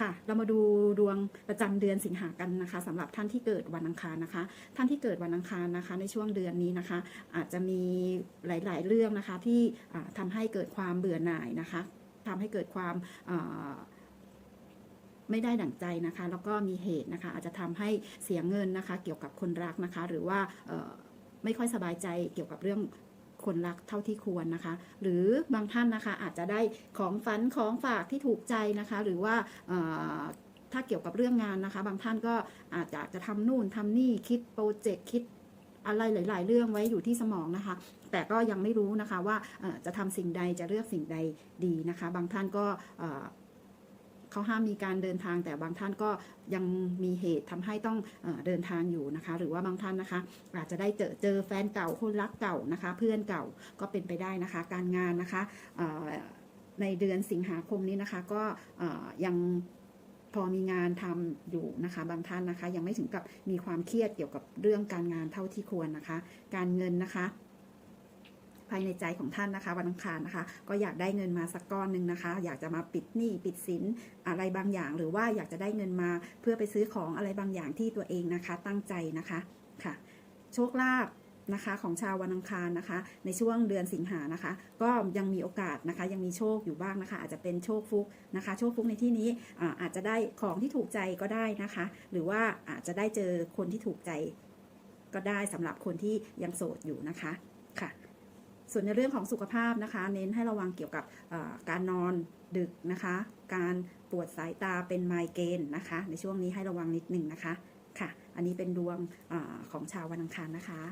ค่ะ เรามาดูดวงประจำเดือนสิงหากันนะคะสำหรับท่านที่เกิดวันอังคารนะคะ ท่านที่เกิดวันอังคารนะคะ ในช่วงเดือนนี้นะคะ อาจจะมีหลาย ๆ เรื่องนะคะที่อ่าทำให้เกิดความเบื่อหน่ายนะคะทำให้เกิดความไม่ได้ดั่งใจนะคะ แล้วก็มีเหตุนะคะ อาจจะทำให้เสียเงินนะคะ เกี่ยวกับคนรักนะคะ หรือว่าไม่ค่อยสบายใจเกี่ยวกับเรื่อง คนรักเท่าที่ควรนะคะ หรือบางท่านนะคะอาจจะได้ของฝันของฝากที่ถูกใจนะคะ หรือว่าถ้าเกี่ยวกับเรื่องงานนะคะ บางท่านก็อาจจะจะทำนู่นทำนี่คิดโปรเจกต์คิดอะไรหลาย ๆ เรื่องไว้อยู่ที่สมองนะคะ แต่ก็ยังไม่รู้นะคะว่าจะทำสิ่งใดจะเลือกสิ่งใดดีนะคะ บางท่านก็ เขาห้ามมีการเดินทาง แต่บางท่านก็ยังมีเหตุทำให้ต้องเดินทางอยู่นะคะ หรือว่าบางท่านนะคะ อาจจะได้เจอเจอแฟนเก่าคนรักเก่านะคะ เพื่อนเก่าก็เป็นไปได้นะคะ การงานนะคะในเดือนสิงหาคมนี้นะคะก็ยังพอมีงานทำอยู่นะคะบางท่านนะคะ ยังไม่ถึงกับมีความเครียดเกี่ยวกับเรื่องการงานเท่าที่ควรนะคะ การเงินนะคะ ภายในใจของท่านนะคะ วันอังคารนะคะ ก็อยากได้เงินมาสักก้อนหนึ่งนะคะ อยากจะมาปิดหนี้ปิดสินอะไรบางอย่าง หรือว่าอยากจะได้เงินมาเพื่อไปซื้อของอะไรบางอย่างที่ตัวเองนะคะ ตั้งใจนะคะค่ะ โชคลาภนะคะของชาววันอังคารนะคะ ในช่วงเดือนสิงหานะคะ ก็ยังมีโอกาสนะคะ ยังมีโชคอยู่บ้างนะคะ อาจจะเป็นโชคฟุกนะคะ โชคฟุกในที่นี้อาจจะได้ของที่ถูกใจก็ได้นะคะ หรือว่าอาจจะได้เจอคนที่ถูกใจก็ได้สำหรับคนที่ยังโสดอยู่นะคะ ส่วนในเรื่องของสุขภาพนะคะ เน้นให้ระวังเกี่ยวกับการนอนดึกนะคะ การปวดสายตาเป็นไมเกรนนะคะ ในช่วงนี้ให้ระวังนิดหนึ่งนะคะค่ะ อันนี้เป็นดวงอของชาววันอังคารนะคะ